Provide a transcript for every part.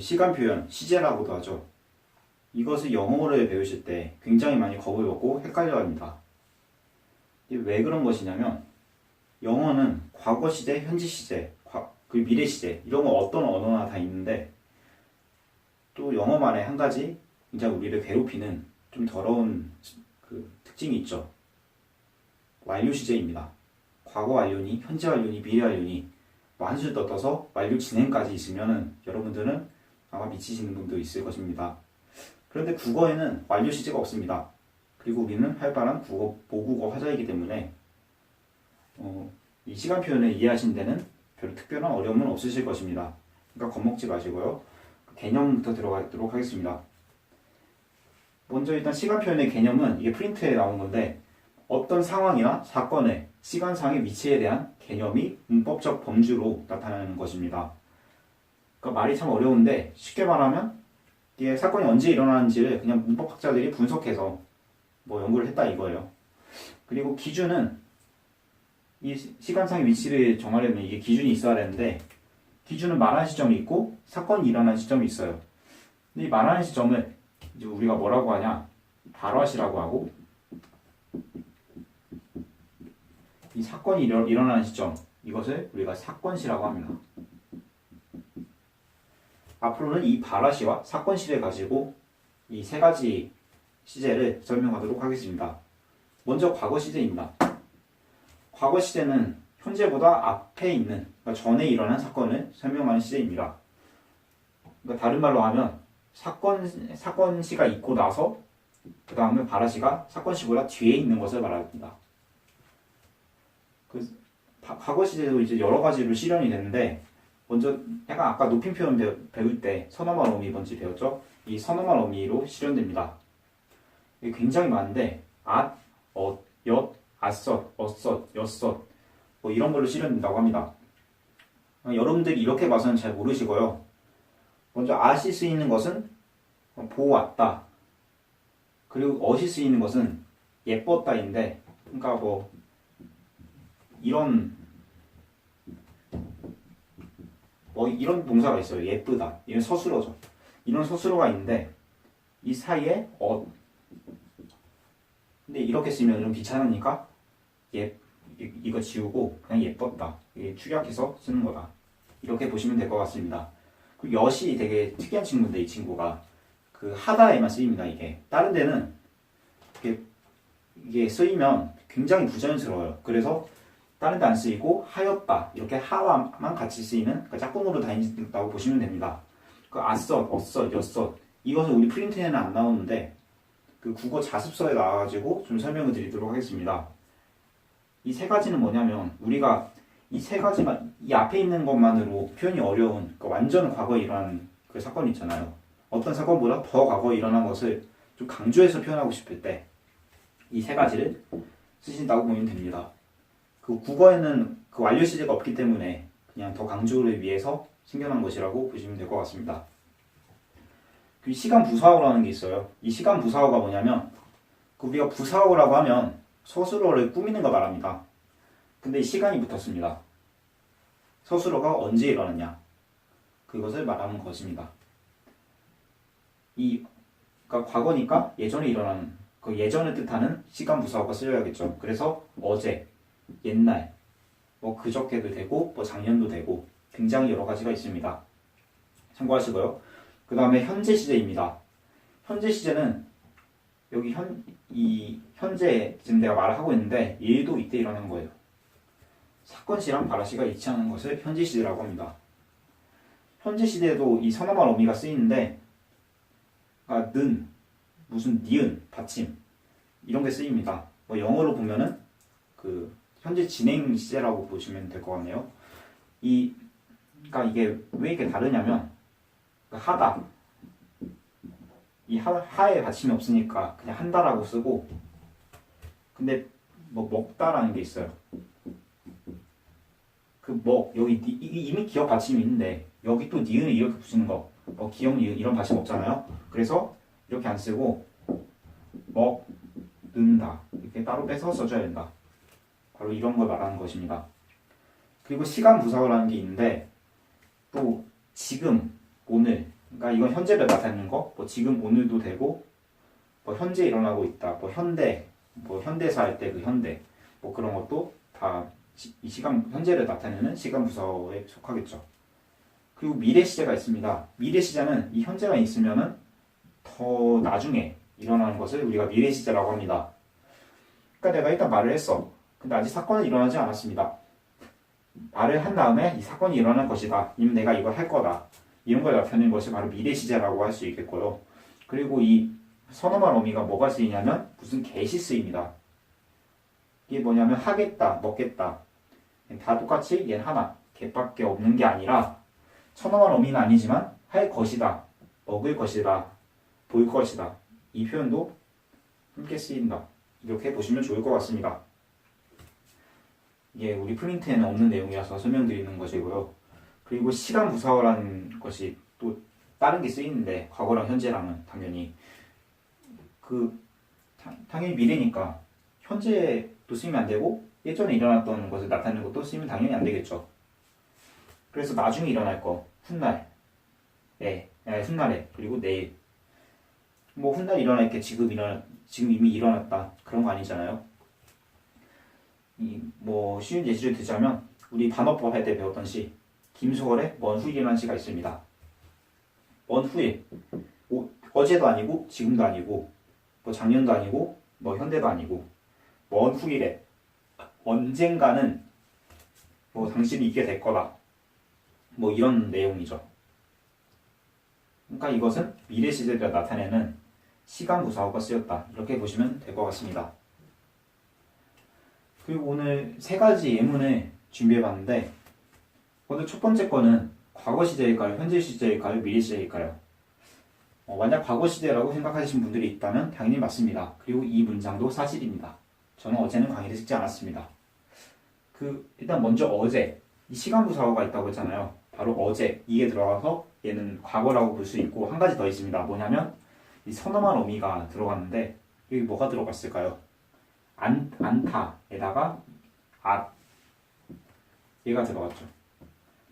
시간 표현, 시제라고도 하죠. 이것을 영어를 배우실 때 굉장히 많이 겁을 먹고 헷갈려 합니다. 왜 그런 것이냐면 영어는 과거 시제, 현재 시제, 미래 시제 이런 거 어떤 언어나 다 있는데 또 영어만의 한 가지 굉장히 우리를 괴롭히는 좀 더러운 그 특징이 있죠. 완료 시제입니다. 과거 완료니, 현재 완료니, 미래 완료니 완수를 떠서 완료 진행까지 있으면은 여러분들은 아마 미치시는 분도 있을 것입니다. 그런데 국어에는 완료 시제가 없습니다. 그리고 우리는 활발한 국어 모국어 화자이기 때문에 어, 이 시간 표현을 이해하신 데는 별 특별한 어려움은 없으실 것입니다. 그러니까 겁먹지 마시고요. 개념부터 들어가도록 하겠습니다. 먼저 일단 시간 표현의 개념은 이게 프린트에 나온 건데 어떤 상황이나 사건의 시간상의 위치에 대한 개념이 문법적 범주로 나타나는 것입니다. 그러니까 말이 참 어려운데 쉽게 말하면 이게 사건이 언제 일어나는지를 그냥 문법학자들이 분석해서 뭐 연구를 했다 이거예요. 그리고 기준은 이 시- 시간상의 위치를 정하려면 이게 기준이 있어야 되는데 기준은 말하는 시점이 있고 사건이 일어나는 시점이 있어요. 근데 이 말하는 시점을 이제 우리가 뭐라고 하냐 발화시라고 하고 이 사건이 일어, 일어나는 시점 이것을 우리가 사건시라고 합니다. 앞으로는 이 발화시와 사건 시를 가지고 이 세 가지 시제를 설명하도록 하겠습니다. 먼저 과거 시제입니다. 과거 시제는 현재보다 앞에 있는 그러니까 전에 일어난 사건을 설명하는 시제입니다. 그러니까 다른 말로 하면 사건 사건 시가 있고 나서 그 다음에 발화시가 사건 시보다 뒤에 있는 것을 말합니다. 그 바- 과거 시제도 이제 여러 가지로 실현이 되는데 먼저 약간 아까 높임 표현 배우, 배울 때 선어말 어미 뭔지 배웠죠? 이 선어말 어미로 실현됩니다. 이게 굉장히 많은데 앗, 엇, 엿, 아섯, 어섯, 여섯 뭐 이런 걸로 실현된다고 합니다. 어, 여러분들이 이렇게 봐서는 잘 모르시고요. 먼저 앗이 쓰이는 것은 보았다. 그리고 엇이 쓰이는 것은 예뻤다인데 그러니까 뭐 이런 뭐 이런 동사가 있어요. 예쁘다. 이런 서술어죠. 이런 서술어가 있는데 이 사이에 어 근데 이렇게 쓰면 좀 귀찮으니까 예 이- 이거 지우고 그냥 예뻤다. 이게 축약해서 쓰는 거다. 이렇게 보시면 될 것 같습니다. 그 엿이 되게 특이한 친구인데 이 친구가 그 하다에만 쓰입니다. 이게 다른 데는 이게 쓰이면 굉장히 부자연스러워요. 그래서 다른 데 안 쓰이고 하였다 이렇게 하와만 같이 쓰이는 그러니까 짝꿍으로 다닌다고 보시면 됩니다. 그 아섯, 어섯, 여섯 이것은 우리 프린트에는 안 나오는데 그 국어 자습서에 나와가지고 좀 설명을 드리도록 하겠습니다. 이 세 가지는 뭐냐면 우리가 이 세 가지만 이 앞에 있는 것만으로 표현이 어려운 그 완전 과거에 일어난 그 사건 있잖아요. 어떤 사건보다 더 과거에 일어난 것을 좀 강조해서 표현하고 싶을 때 이 세 가지를 쓰신다고 보면 됩니다. 그 국어에는 그 완료 시제가 없기 때문에 그냥 더 강조를 위해서 생겨난 것이라고 보시면 될 것 같습니다. 그 시간 부사어라는 게 있어요. 이 시간 부사어가 뭐냐면 그 우리가 부사어라고 하면 서술어를 꾸미는 거 말합니다. 근데 이 시간이 붙었습니다. 서술어가 언제 일어났냐 그것을 말하는 것입니다. 이 그러니까 과거니까 예전에 일어난 그 예전을 뜻하는 시간 부사어가 쓰여야겠죠. 그래서 어제, 옛날, 뭐 그저께도 되고 뭐 작년도 되고 굉장히 여러 가지가 있습니다. 참고하시고요. 그 다음에 현재 시제입니다. 현재 시제는 여기 현, 이 현재 지금 내가 말을 하고 있는데 일도 이때 일어난 거예요. 사건 시랑 바라 시가 일치하는 것을 현재 시제라고 합니다. 현재 시대에도 이 선어말 어미가 쓰이는데 아, 는, 무슨 니은, 받침 이런 게 쓰입니다. 뭐 영어로 보면은 그 현재 진행 시제라고 보시면 될 것 같네요. 이 그러니까 이게 왜 이렇게 다르냐면 그 하다 이 하, 하에 받침이 없으니까 그냥 한다라고 쓰고 근데 뭐 먹다라는 게 있어요. 그 먹 여기 이미 기억 받침이 있는데 여기 또 니은을 이렇게 붙이는 거, 뭐 기억 니은 이런 받침 없잖아요. 그래서 이렇게 안 쓰고 먹는다 이렇게 따로 빼서 써줘야 된다. 바로 이런 걸 말하는 것입니다. 그리고 시간 부사어라는 게 있는데 또 지금, 오늘 그러니까 이건 현재를 나타내는 거, 뭐 지금 오늘도 되고, 뭐 현재 일어나고 있다, 뭐 현대, 뭐 현대사 할 때 그 현대, 뭐 그런 것도 다 이 시간 현재를 나타내는 시간 부서에 속하겠죠. 그리고 미래 시제가 있습니다. 미래 시제는 이 현재가 있으면은 더 나중에 일어나는 것을 우리가 미래 시제라고 합니다. 그러니까 내가 일단 말을 했어. 근데 아직 사건은 일어나지 않았습니다. 말을 한 다음에 이 사건이 일어날 것이다. 이면 내가 이걸 할 거다. 이런 걸 나타내는 것이 바로 미래 시제라고 할 수 있겠고요. 그리고 이 선어말 어미가 뭐가 쓰이냐면 무슨 개시 쓰입니다. 이게 뭐냐면 하겠다, 먹겠다. 다 똑같이 얘는 하나, 개밖에 없는 게 아니라 선어말 어미는 아니지만 할 것이다, 먹을 것이다, 볼 것이다. 이 표현도 함께 쓰인다. 이렇게 보시면 좋을 것 같습니다. 이게 우리 프린트에는 없는 내용이라서 설명드리는 것이고요. 그리고 시간 부사어라는 것이 또 다른 게 쓰이는데 과거랑 현재랑은 당연히 그 당- 당연히 미래니까 현재도 쓰이면 안 되고 예전에 일어났던 것을 나타내는 것도 쓰이면 당연히 안 되겠죠. 그래서 나중에 일어날 거 훗날, 네, 네, 훗날에 그리고 내일 뭐 훗날 일어날 게 지금 일어나 지금 이미 일어났다 그런 거 아니잖아요. 이 뭐 쉬운 예시를 들자면 우리 반어법 할 때 배웠던 시 김소월의 먼 후일이라는 시가 있습니다. 먼 후일 오- 어제도 아니고 지금도 아니고 뭐 작년도 아니고 뭐 현대도 아니고 먼 후일에 언젠가는 뭐 당신이 있게 될 거다 뭐 이런 내용이죠. 그러니까 이것은 미래 시제를 나타내는 시간 부사어가 쓰였다 이렇게 보시면 될 것 같습니다. 그리고 오늘 세 가지 예문을 준비해봤는데 오늘 첫 번째 거는 과거 시제일까요? 현재 시제일까요? 미래 시제일까요? 어, 만약 과거 시제라고 생각하시는 분들이 있다면 당연히 맞습니다. 그리고 이 문장도 사실입니다. 저는 어제는 강의를 듣지 않았습니다. 그 일단 먼저 어제 이 시간 부사어가 있다고 했잖아요. 바로 어제 이게 들어가서 얘는 과거라고 볼 수 있고 한 가지 더 있습니다. 뭐냐면 이 선어만 어미가 들어갔는데 여기 뭐가 들어갔을까요? 안 안타 에다가 아 얘가 들어갔죠.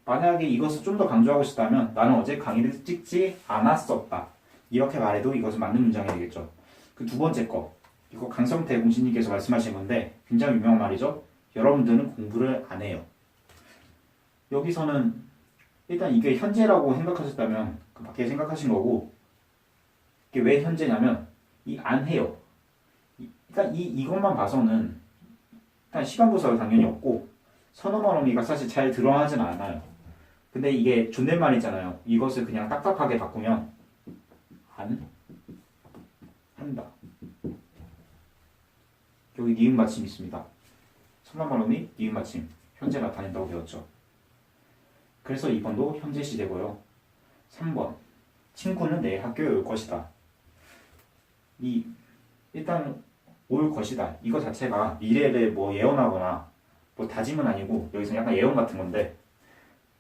만약에 이것을 좀 더 강조하고 싶다면 나는 어제 강의를 찍지 않았었다. 이렇게 말해도 이것은 맞는 문장이 되겠죠. 그 두 번째 거. 이거 강성태 공신님께서 말씀하신 건데 굉장히 유명한 말이죠. 여러분들은 공부를 안 해요. 여기서는 일단 이게 현재라고 생각하셨다면 그 밖에 생각하신 거고 이게 왜 현재냐면 이 안 해요. 이- 일단 이 이것만 봐서는 일단 시간 부사가 당연히 없고 선어만 어미가 사실 잘 드러나진 않아요. 근데 이게 존댓말이잖아요. 이것을 그냥 딱딱하게 바꾸면 안 한다. 여기 니은 받침 있습니다. 선어만 어미 니은 받침 현재 나타낸다고 배웠죠. 그래서 2번도 현재 시제고요. 3번 친구는 내일 학교에 올 것이다. 이 일단 올 것이다. 이거 자체가 미래를 뭐 예언하거나 뭐 다짐은 아니고 여기서 약간 예언 같은 건데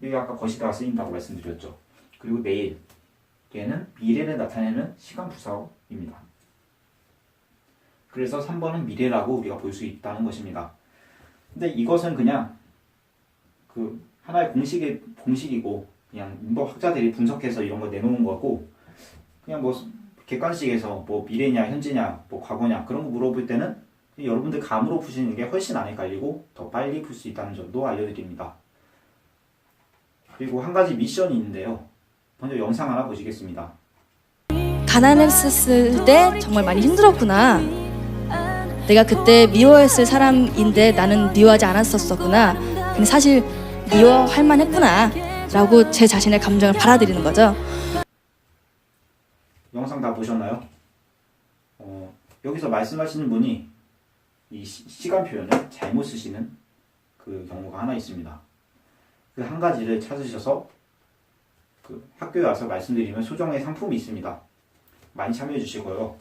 여기 아까 것이다 쓰인다고 말씀드렸죠. 그리고 내일 얘는 미래를 나타내는 시간 부사어입니다. 그래서 3번은 미래라고 우리가 볼 수 있다는 것입니다. 근데 이것은 그냥 그 하나의 공식의 공식이고 그냥 문법 학자들이 분석해서 이런 걸 내놓은 거고 그냥 뭐 객관식에서 뭐 미래냐 현재냐 뭐 과거냐 그런 거 물어볼 때는 여러분들 감으로 푸시는 게 훨씬 안 헷갈리고 더 빨리 풀 수 있다는 점도 알려드립니다. 그리고 한 가지 미션이 있는데요. 먼저 영상 하나 보시겠습니다. 가난했을 때 정말 많이 힘들었구나. 내가 그때 미워했을 사람인데 나는 미워하지 않았었구나. 근데 사실 미워할 만했구나. 라고 제 자신의 감정을 받아들이는 거죠. 영상 다 보셨나요? 어, 여기서 말씀하시는 분이 이 시, 간 표현을 잘못 쓰시는 그 경우가 하나 있습니다. 그 한 가지를 찾으셔서 그 학교에 와서 말씀드리면 소정의 상품이 있습니다. 많이 참여해 주시고요.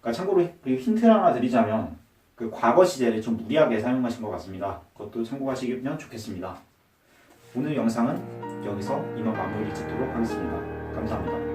그러니까 참고로 힌트를 하나 드리자면 그 과거 시제를 좀 무리하게 사용하신 것 같습니다. 그것도 참고하시면 좋겠습니다. 오늘 영상은 여기서 이만 마무리 짓도록 하겠습니다. 감사합니다.